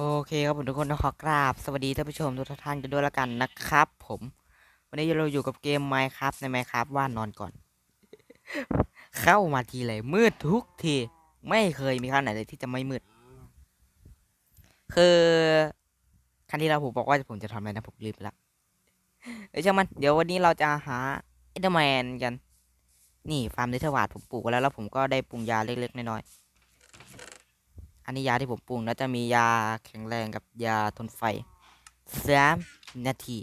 โอเคครับผมทุกคนขอกราบสวัสดีท่านผู้ชมทุกท่านกันด้วยละกันนะครับ ผม วันนี้เราอยู่กับเกม Minecraft ใน Minecraft ว่านอนก่อน เข้ามาทีไรมืดทุกที ไม่เคยมีครั้งไหนเลยที่จะไม่มืด คือครั้งที่แล้วผมบอกว่าผมจะทำอะไรนะผมลืมไปละเอ้ยช่างมัน เดี๋ยววันนี้เราจะหาเอเดอร์แมนกัน นี่ฟาร์มเนเธอร์วาดผมปลูกแล้วแล้วผมก็ได้ปรุงยาเล็กๆน้อยๆ อันนี้ยาที่ผมปรุงแล้วจะมียาแข็งแรงกับยาทนไฟสามนาที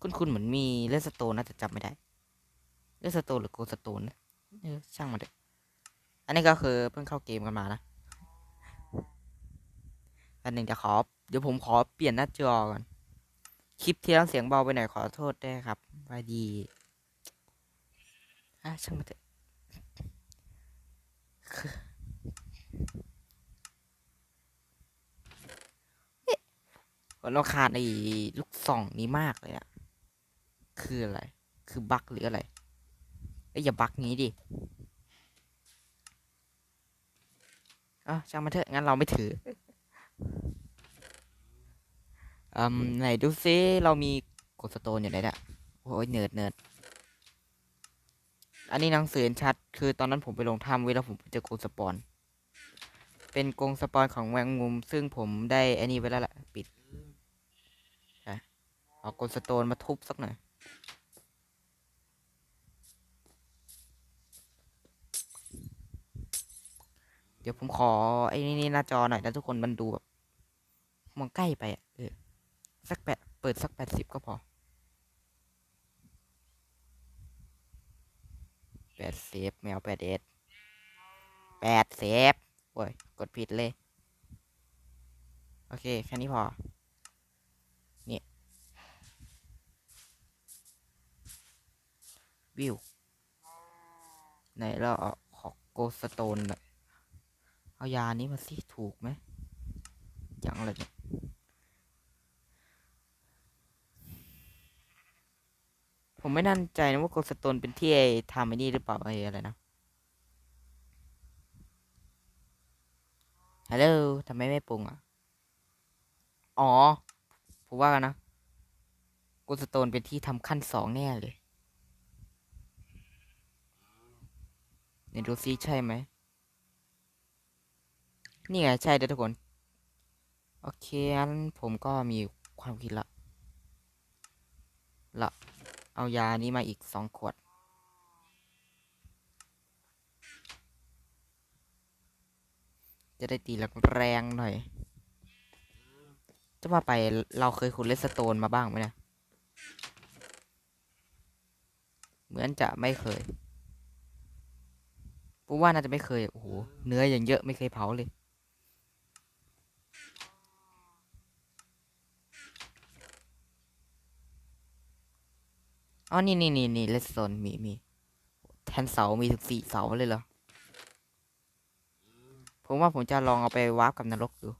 คุณคุณเหมือนมีเลสโตนนะแต่จำไม่ได้ เลสโตนหรือโกสโตนนะเออช่างมันเถอะอันนี้ก็คือเพิ่งเข้าเกมกันมานะอันหนึ่งจะขอ เดี๋ยวผมขอเปลี่ยนหน้าจอก่อน คลิปที่แล้วเสียงเบาไปหน่อยขอโทษด้วยครับไว้ดีอะช่างมันเถอะ ผมรำคาญไอ้ลูกส่องนี้มากเลยอะคืออะไร คือบั๊กหรืออะไรเอ้อย่าบั๊กงี้ดิอะช่างมันเถอะ งั้นเราไม่ถืออืมไหนดูซิ เรามีกดสโตนอยู่ไหนเนี่ยโอ้ยเนิร์ดเนิร์ดอันนี้หนังสือนชัด คือตอนนั้นผมไปลงถ้ำไว้แล้วผมไปเจอกรงสปอน เป็นกรงสปอนของแมงมุม ซึ่งผมได้อ้นี่ไว้แล้วล่ะ ปิดเอากลสโตนมาทุบสักหน่อยเดี๋ยวผมขอไอ้นี่หน้าจอหน่อยนะทุกคนมันดูแบบมองใกล้ไปอะเออสักแปดเปิดสักแปดสิบก็พอแปดเซฟไม่เอาแปดเอสแปดเซฟ โอ้ย กดผิดเลย โอเค แค่นี้พอวิว ไหนเราเอาขอโกสโตนหน่อยเอายานี้มาสิ ถูกไหมอย่างไรเนี่ยผมไม่แนั่นใจนะว่าโกสโตนเป็นที่ไอ้ทำไอ้นี่หรือเปล่าไอ้อะไรนะ ฮัลโหลทำไมไม่ปรุงอะ อ๋อ ผมว่ากันนะโกสโตนเป็นที่ทำขั้นสองแน่เลยไหนดูซิใช่ไหม นี่ไง ใช่เด้อทุกคน โอเคงั้นผมก็มีความคิดละ ละ เอายานี้มาอีกสองขวด จะได้ตีแรงๆหน่อย จะว่าไปเราเคยขุดเลสโตนมาบ้างไหมเนะ เหมือนจะไม่เคยผมว่าน่าจะไม่เคย โอ้โห เนื้ออย่างเยอะไม่เคยเผาเลย อ๋อ นี่นี่นี่นี่เลสโซนมีมีแทนเสา มีถึงสี่เสาเลยเหรอ ผมว่าผมจะลองเอาไปวาร์ปกับนรกดู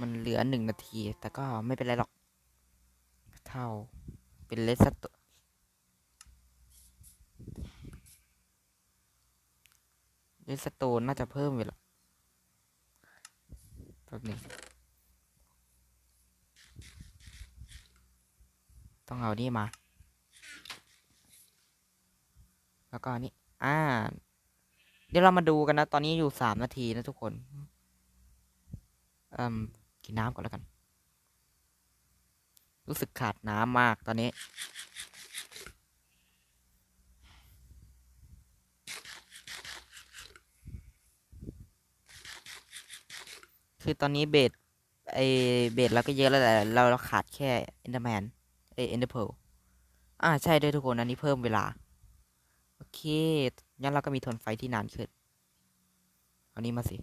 มันเหลือหนึ่งนาที แต่ก็ไม่เป็นไรหรอก เท่า เป็นเลสโตเลสโตนน่าจะเพิ่มเวลาแป๊บนึงต้องเอานี่มา แล้วก็นนี้อ่า เดี๋ยวเรามาดูกันนะ ตอนนี้อยู่สามนาทีนะทุกคนอืมกินน้ำก่อนแล้วกัน รู้สึกขาดน้ำมากตอนนี้ คือตอนนี้เบสไอเบสเราก็เยอะแล้วแต่เราเราขาดแค่เอนเดอร์แมนเอเอนเดอร์เพลอ่าใช่ด้วยทุกคนอันนี้เพิ่มเวลา โอเค งั้นเราก็มีทนไฟที่นานขึ้น เอานี้มาสิ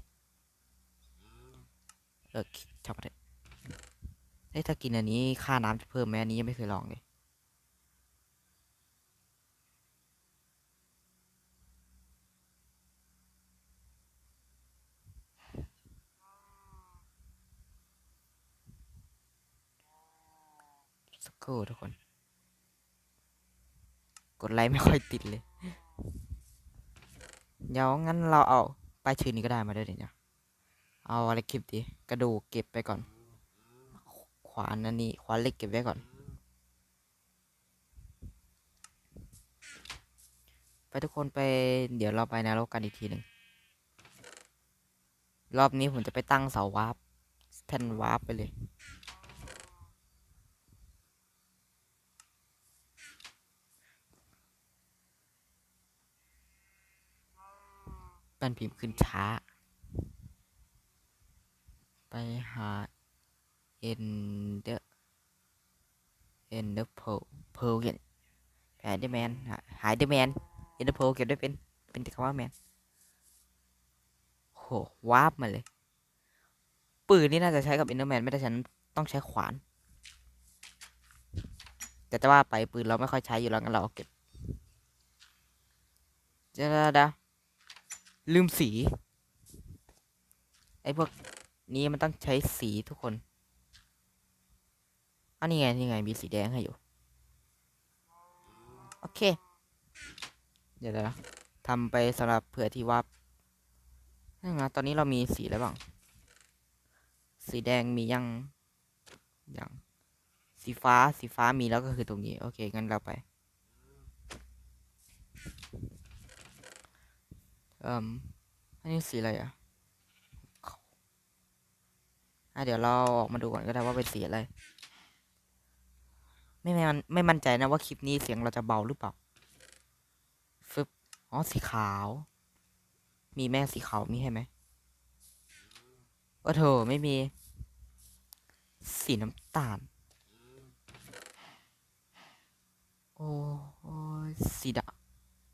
เออช่างมันเถอะเอ้ยถ้ากินอันนี้ค่าน้ำจะเพิ่มไหมอันนี้ยังไม่เคยลองเลยสักครู่ทุกคน กดไลค์ไม่ค่อยติดเลย เดี๋ยวงั้นเราเอาป้ายชื่อนี้ก็ได้มาด้วยเนี่ยเอาอะไรเก็บดีกระดูกเก็บไปก่อน ขวานอันนี้ขวานเล็กเก็บไว้ก่อน ไปทุกคนไปเดี๋ยวเราไปนรกกันอีกทีหนึ่งรอบนี้ผมจะไปตั้งเสาวาร์ปแท่นวาร์ปไปเลย มันพิมพ์ขึ้นช้า ไปหา ender ender pearl pearl เขียนหายเดแมนหายเดแมน ender pearl เขียนด้เป็น เป็นคำว่าแมนโหวาร์ปมาเลย ปืนนี่น่าจะใช้กับ enderman ไม่ได้ฉันต้องใช้ขวานแต่จะว่าไปปืนเราไม่ค่อยใช้อยู่แล้วงั้นเราเก็บเจะดา ลืมสี ไอ้พวกนี้มันต้องใช้สีทุกคนอันนี้ไงนี่ไง มีสีแดงให้อยู่ โอเค เดี๋ยวนะทำไปสำหรับเผื่อที่ว่านี่นะตอนนี้เรามีสีอะไรบ้าง สีแดงมียังยังสีฟ้าสีฟ้ามีแล้วก็คือตรงนี้ โอเค งั้นเราไป เอ่มอันนี้สีอะไรอะอะเดี๋ยวเราออกมาดูก่อนก็ได้ว่าเป็นสีอะไร ไม่ไม่มันไม่มั่นใจนะว่าคลิปนี้เสียงเราจะเบาหรือเปล่าฟึบอ๋อสีขาว มีแม่สีขาวมีให้ไหมโอ้โถไม่มี สีน้ำตาลโอ้โอ้ยสีด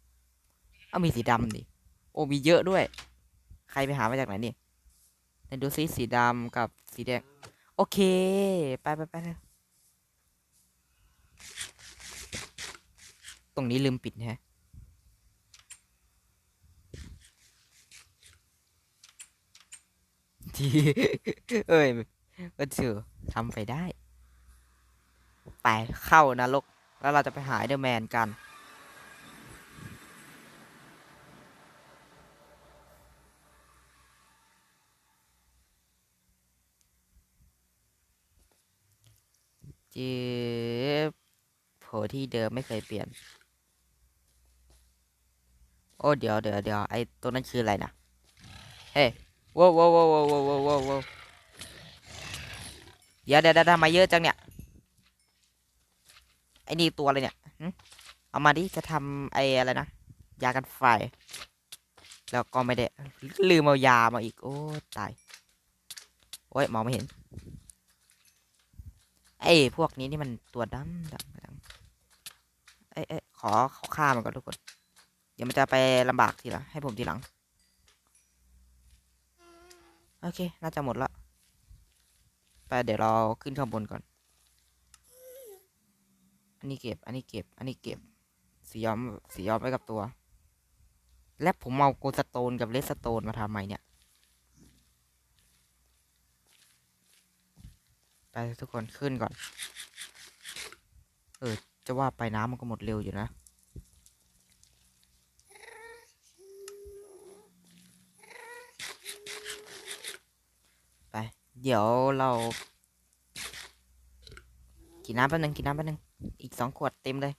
ำเอามีสีดำดิ อ้มีเยอะด้วย ใครไปหามาจากไหนนี่ไหนดูซิสีดำกับสีแดง โอเค ไปไปไปตรงนี้ลืมปิดฮะทีเอ้ยก็ถือทำไปได้ ไปเข้านรก แล้วเราจะไปหาเดอร์แมนกัน จืบโผที่เดิมไม่เคยเปลี่ยน โอ้เดี๋ยวเดี๋ยวเดี๋ยวไอตัวนั้นคืออะไรนะเฮ้ววว้าวว้าวว้าวว้าวาวเดี๋ยวเดี๋ยวทำมาเยอะจังเนี่ยไอนี่ตัวอะไรเนี่ยเอามาดิจะทำไออะไรนะยากันไฟ แล้วก็ไม่ได้ลืมเอายามาอีกโอ้ตายโอ้ยมองไม่เห็น ไอ้พวกนี้นี่มันตัวดำดำดำเอ้ยเอ้ยขอขอฆ่ามันก่อนทุกคน เดี๋ยวมันจะไปลำบากทีหลังให้ผมทีหลัง โอเค น่าจะหมดละ ไปเดี๋ยวเราขึ้นข้างบนก่อน อันนี้เก็บ อันนี้เก็บ อันนี้เก็บ สีย้อม สีย้อมไว้กับตัว และผมเอาโกลสโตนกับเลสโตนมาทำไมเนี่ย ไป ทุกคนขึ้นก่อน เออ จะว่าไปน้ำมันก็หมดเร็วอยู่นะ ไป เดี๋ยวเรากินน้ำแป๊บนึงกินน้ำแป๊บนึง อีกสองขวดเต็มเลย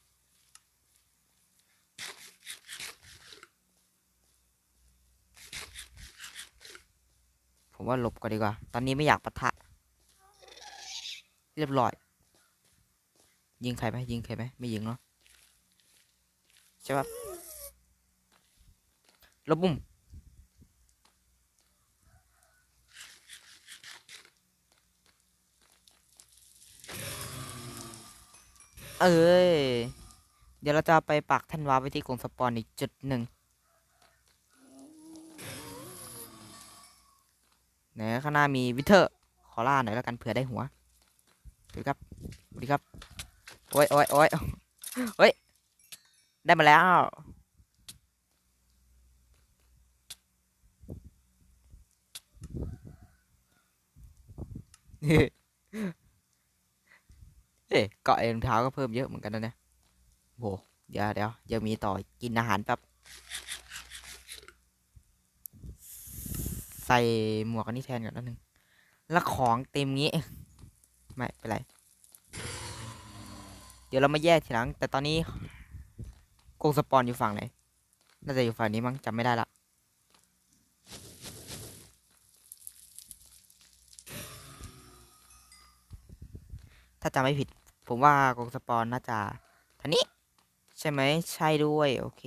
ผมว่าหลบก่อนดีกว่า ตอนนี้ไม่อยากปะทะ เรียบร้อย ยิงใครไหมยิงใครไหมไม่ยิงเนาะใช่ปะลบมุมเอ้ย เดี๋ยวเราจะไปปักท่นวาร์ปไว้ที่กรงสปอนอีกจุดหนึ่งไหนข้างหน้ามีวิเทอร์ ขอล่าหน่อยแล้วกันเผื่อได้หัว ดีครับสวัสดีครับ โอ้ยโอ้ยโอ้ยเฮ้ย ได้มาแล้ว เอ๊ะเกาะเองรองเท้าก็เพิ่มเยอะเหมือนกันนะเนี่ยโหเดี๋ยวเดี๋ยวเดี๋ยวมีต่อกินอาหารแป๊บใส่หมวกอันนี้แทนก่อนนิดนึงแล้วของเต็มงี้ ไม่เป็นไร เดี๋ยวเรามาแยกทีหลัง แต่ตอนนี้กรงสปอนอยู่ฝั่งไหน น่าจะอยู่ฝั่งนี้มั้งจำไม่ได้ละถ้าจำไม่ผิด ผมว่ากรงสปอนน่าจะท่านี้ ใช่ไหมใช่ด้วย โอเค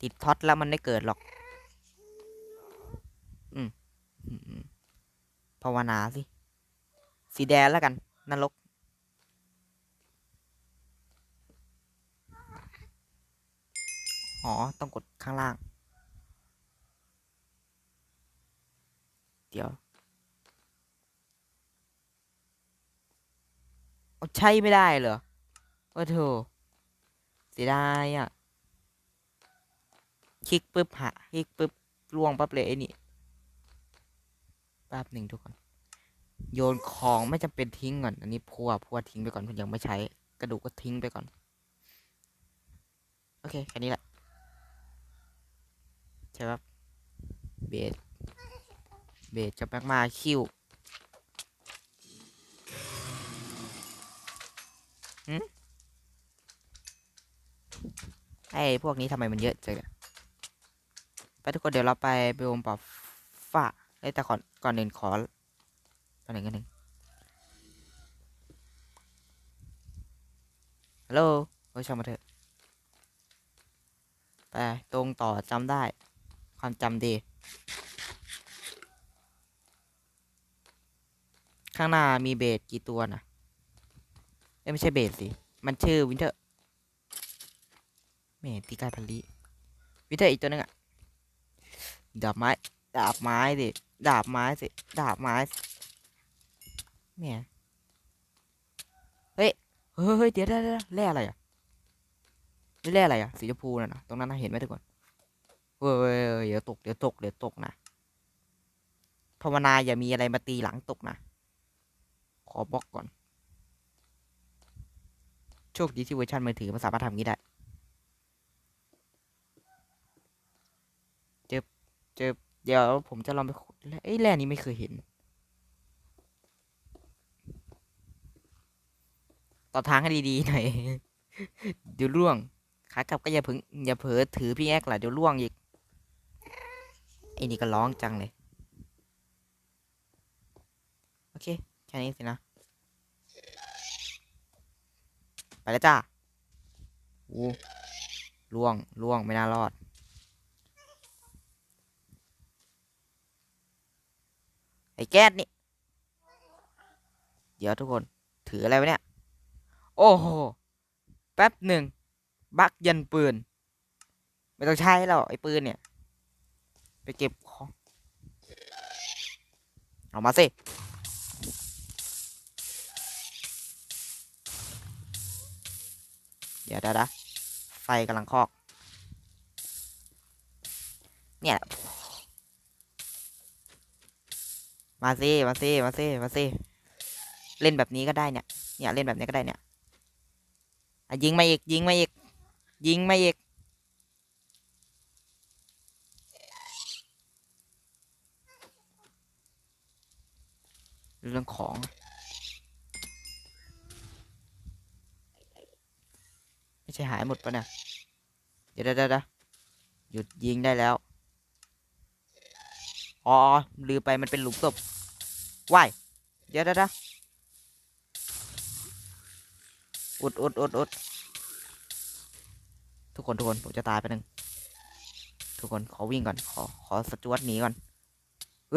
ติดท็อตแล้วมันไม่เกิดหรอก อือืมอืมภาวนาสิ สีแดงแล้วกันนรกอ๋อ ต้องกดข้างล่าง เดี๋ยวเอาใช่ไม่ได้เหรอว่าโถเสียดายอะ คลิกปุ๊บหะคลิกปุ๊บล่วงปั๊บเลยไอ้นี่แป๊บหนึ่งทุกคน โยนของไม่จำเป็นทิ้งก่อน อันนี้พัวพัวทิ้งไปก่อนผมยังไม่ใช้ กระดูกก็ทิ้งไปก่อน โอเค แค่นี้แหละ ใช่ปะเบสเบสกับแม็กมาคิวไอ้พวกนี้ทำไมมันเยอะจังไปทุกคนเดี๋ยวเราไปไปวงปอบฝ้าเอ้ยแต่ก่อนก่อนอื่นขอ ก่อนหนึ่งกันหนึ่งฮัลโหลโอ้ยช่างมาเถอะ ไป ตรงต่อจำได้ ความจำดี ข้างหน้ามีเบสกี่ตัวนะเอ้ยไม่ใช่เบสสิ มันชื่อวินเทอร์ไม่เห็นตีกายพันลีวินเทอร์อีกตัวนึงอะดาบไม้ ดาบไม้สิ ดาบไม้สิ ดาบไม้ส แหม่เฮ้ยเฮ้ยเฮ้ยเดี๋ยวเดี๋ยวเดี๋ยวแร่อะไรอะนี่แร่อะไรอะสีชมพูน่ะนะตรงนั้นนะเห็นไหมทุกคนเว้ยเดี๋ยวตกเดี๋ยวตกเดี๋ยวตกนะภาวนาอย่ามีอะไรมาตีหลังตกนะ ขอบล็อกก่อน โชคดีที่เวอร์ชันมือถือมันสามารถทำงี้ได้เจอเจอเดี๋ยวผมจะลองไปขุดแร่เอ้ยแร่นี้ไม่เคยเห็น ต่อทางให้ดีๆหน่อยเดี๋ยวล่วงขากลับก็อย่าเพิ่งอย่าเผลอถือพี่แอ๊กล่ะเดี๋ยวล่วงอีกไอ้นี่ก็ร้องจังเลย โอเคแค่นี้สินะ ไปแล้วจ้าโอ้ล่วงล่วงไม่น่ารอดไอ้แก๊สนี่ เดี๋ยวทุกคน ถืออะไรไวะเนี่ย โอ้โห แป๊บหนึ่ง บักยันปืน ไม่ต้องใช้แล้วไอ้ปืนเนี่ย ไปเก็บของ เอามาสิเดี๋ยวดี๋ยวนะไฟกำลังคอก เนี่ย มาสิ มาสิ มาสิ มาสิ เล่นแบบนี้ก็ได้เนี่ย เนี่ย เล่นแบบนี้ก็ได้เนี่ย ยิงมาอีกยิงมาอีกยิงมาอีกเรื่องของ ไม่ใช่หายหมดปะเนี่ยเดี๋ยวเดี๋ยวเดี๋ยวหยุดยิงได้แล้ว อ๋อลืมไปมันเป็นหลุมศพว่ายเดี๋ยวเดี๋ยวเดี๋ยว อุดอุดอุดอุดทุกคนทุกคนผมจะตายไปหนึ่งทุกคนขอวิ่งก่อนขอขอสจวตหนีก่อน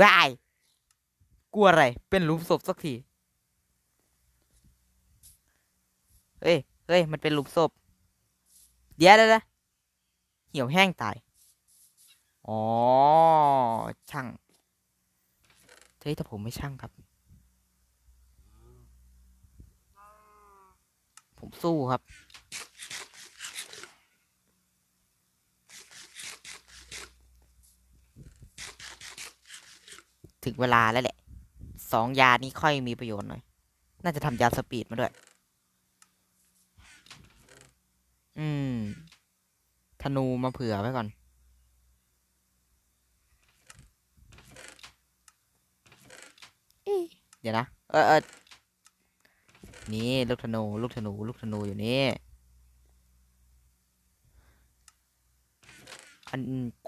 ว้ายกลัวอะไร เป็นหลุมศพสักทีเฮ้ยเฮ้ยมันเป็นหลุมศพเดี๋ยวเดี๋ยวเดี๋ยวเหี่ยวแห้งตายอ๋อช่างเฮ้ยแต่ผมไม่ช่างครับ ผมสู้ครับ ถึงเวลาแล้วแหละ สองยานี้ค่อยมีประโยชน์หน่อย น่าจะทำยาสปีดมาด้วย อืม ธนูมาเผื่อไว้ก่อนเอ๊ะเดี๋ยวนะ เออเออ นี่ลูกธนู ลูกธนู ลูกธนูอยู่นี่อัน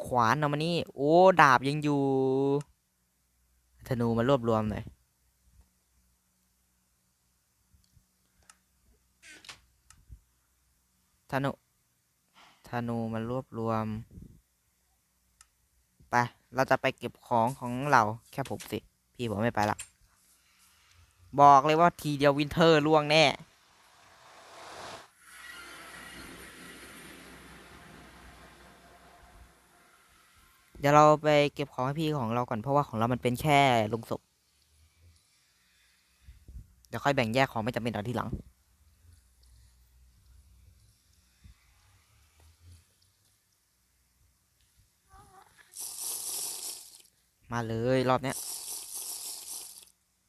ขวานเอามานี่ โอ้ ดาบยังอยู่ ธนูมารวบรวมหน่อยธนูธนูมารวบรวม ไป เราจะไปเก็บของของเราแค่ผมสิ พี่ผมไม่ไปละ บอกเลยว่าทีเดียววินเทอร์ล่วงแน่เดี๋ยวเราไปเก็บของให้พี่ของเราก่อนเพราะว่าของเรามันเป็นแค่ลงศพ เดี๋ยวค่อยแบ่งแยกของไม่จำเป็นเอาทีหลัง มาเลยรอบเนี้ย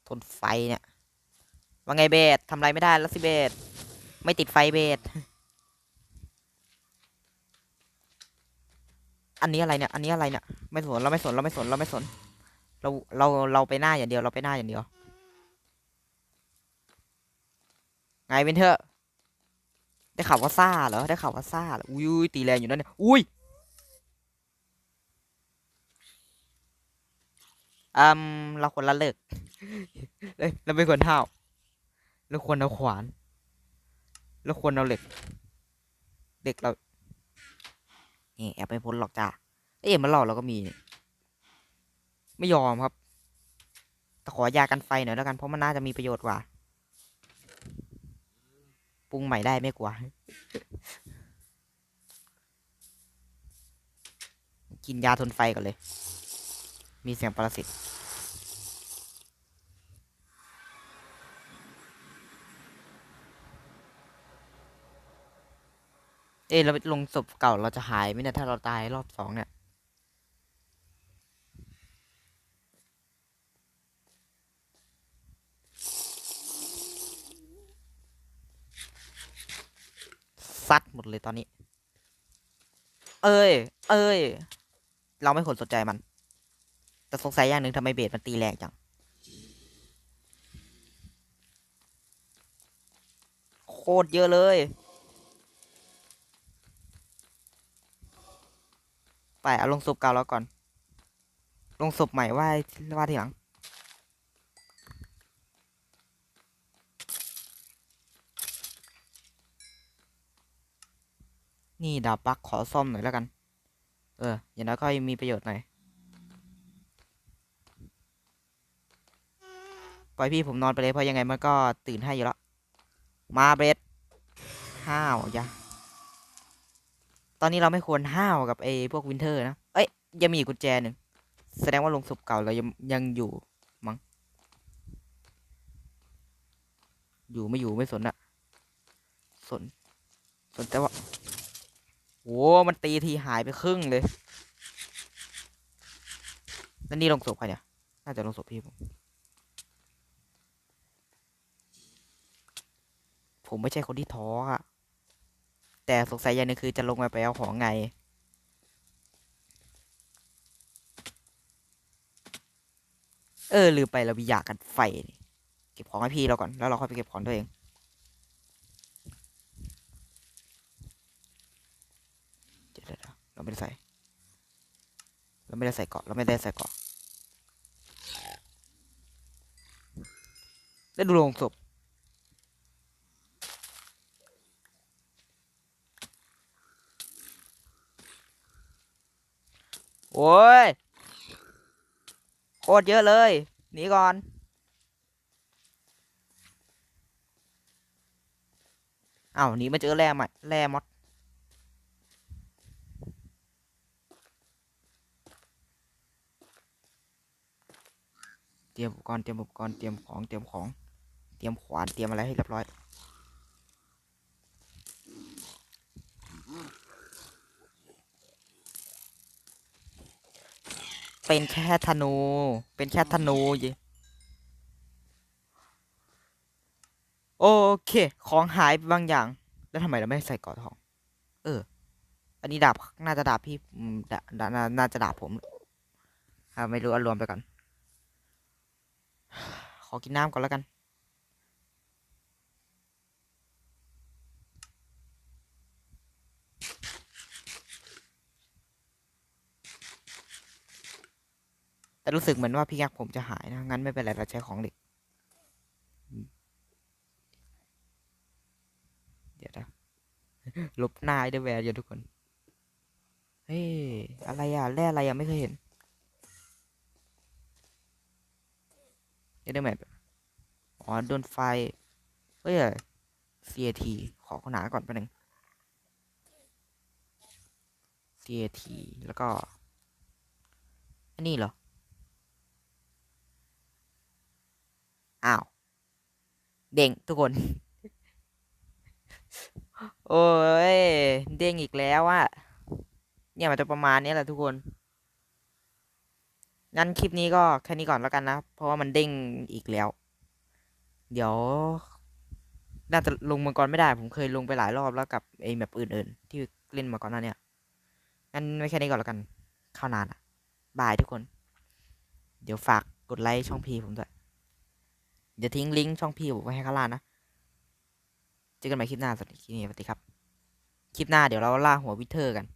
ทนไฟเนี่ย ว่าไงเบสทำอะไรไม่ได้แล้วสิเบสไม่ติดไฟเบสอันนี้อะไรเนี่ย อันนี้อะไรเนี่ย ไม่สน เราไม่สน เราไม่สน เราไม่สน เรา เรา เราไปหน้าอย่างเดียว เราไปหน้าอย่างเดียว ไงเวนเทอร์ได้ข่าวว่าซ่าเหรอ ได้ข่าวว่าซ่าเหรอ อุ้ยตีแรงอยู่นั่นเนี่ย อุ้ยอืมเราควรละเลิกเอ้ยเราไม่ควรเท่า เราควรเอาขวานเราควรเอาเหล็กเหล็กเรานี่แอบไปพ้นหรอกจ้าเอ๊ะมันหลอกเราก็มี ไม่ยอมครับแต่ขอยากันไฟหน่อยแล้วกันเพราะมันน่าจะมีประโยชน์กว่าปรุงใหม่ได้ไม่กลัวกินยาทนไฟก่อนเลย มีเสียงปรสิต เอ๊ะเราไปลงศพเก่าเราจะหายไหมเนี่ยถ้าเราตายรอบสองเนี่ยซัดหมดเลยตอนนี้ เอ้ย เอ้ย เราไม่ควรสนใจมัน แต่สงสัยอย่างหนึ่งทำไมเบสมันตีแรงจัง โคตรเยอะเลย ไปเอาลงศพเก่าแล้วก่อน ลงศพใหม่ว่าว่าทีหลัง นี่ดาบปักขอซ่อมหน่อยแล้วกัน เออ อย่างน้อยก็ยังมีประโยชน์หน่อย ปล่อยพี่ผมนอนไปเลยเพราะยังไงมันก็ตื่นให้อยู่แล้ว มาเบรดห้าวยา ตอนนี้เราไม่ควรห้าวกับไอ้พวกวินเทอร์นะ เอ้ยยังมีกกุญแจหนึ่ง แสดงว่าลงศพเก่าเรายังยังอยู่มั้ง อยู่ไม่อยู่ไม่สนอะสน สนแต่ว่าโอ้มันตีทีหายไปครึ่งเลยแล้วนี่ลงศพใครเนี่ย น่าจะลงศพพี่ผม ผมไม่ใช่คนที่ท้ออะ แต่สงสัยอย่างนึงคือจะลงมาไปเอาของไง เออลืมไปเรามียากกันไฟเก็บของให้พี่เราก่อนแล้วเราค่อยไปเก็บของตัวเองเดี๋ยวเราไม่ได้ใส่เราไม่ได้ใส่เกาะเราไม่ได้ใส่เกาะได้ดูโลงศพ โอ้ยโคตรเยอะเลย หนีก่อน เอ้าหนีมาเจอแร่ใหม่แร่มอดเตรียมอุปกรณ์เตรียมอุปกรณ์เตรียมของเตรียมของ เตรียมขวานเตรียมอะไรให้เรียบร้อย เป็นแค่ธนู เป็นแค่ธนูเยโอเค ของหายบางอย่าง แล้วทำไมเราไม่ใส่กอดทอง เออ อันนี้ดาบน่าจะดาบพี่ดาดาน่าน่าจะดาบผมอ่าไม่รู้อารวมไปก่อน ขอกินน้ำก่อนแล้วกัน แต่รู้สึกเหมือนว่าพี่ยักษ์ผมจะหายนะ งั้นไม่เป็นไรเราใช้ของเหล็ก เดี๋ยวนะลบหน้าไอเดอร์แวร์อยู่ทุกคน เฮ้ย อะไรอะ แร่อะไรอะ ไม่เคยเห็นไอเดอร์แมนอ๋อ โดนไฟ เฮ้ย CAT ขอขนาก่อนแป๊บนึง CAT แล้วก็ อันนี้เหรอ อ้าว เด้งทุกคน โอ้ย เด้งอีกแล้วอะเนี่ยมันจะประมาณนี้แหละทุกคน งั้นคลิปนี้ก็แค่นี้ก่อนแล้วกันนะ เพราะว่ามันเด้งอีกแล้ว เดี๋ยว น่าจะลงมังกรไม่ได้ ผมเคยลงไปหลายรอบแล้วกับไอ้แบบอื่น ๆ ที่เล่นมาก่อนหน้าเนี่ยงั้นไม่แค่นี้ก่อนแล้วกัน เข้านานอะบายทุกคน เดี๋ยวฝากกดไลค์ช่องพีผมด้วย เดี๋ยวทิ้งลิงก์ช่องพี่ผมไว้ให้ข้างล่างนะ เจอกันใหม่คลิปหน้าสวัสดีคลิปนี้สวัสดีครับ คลิปหน้าเดี๋ยวเราล่าหัววิเทอร์กัน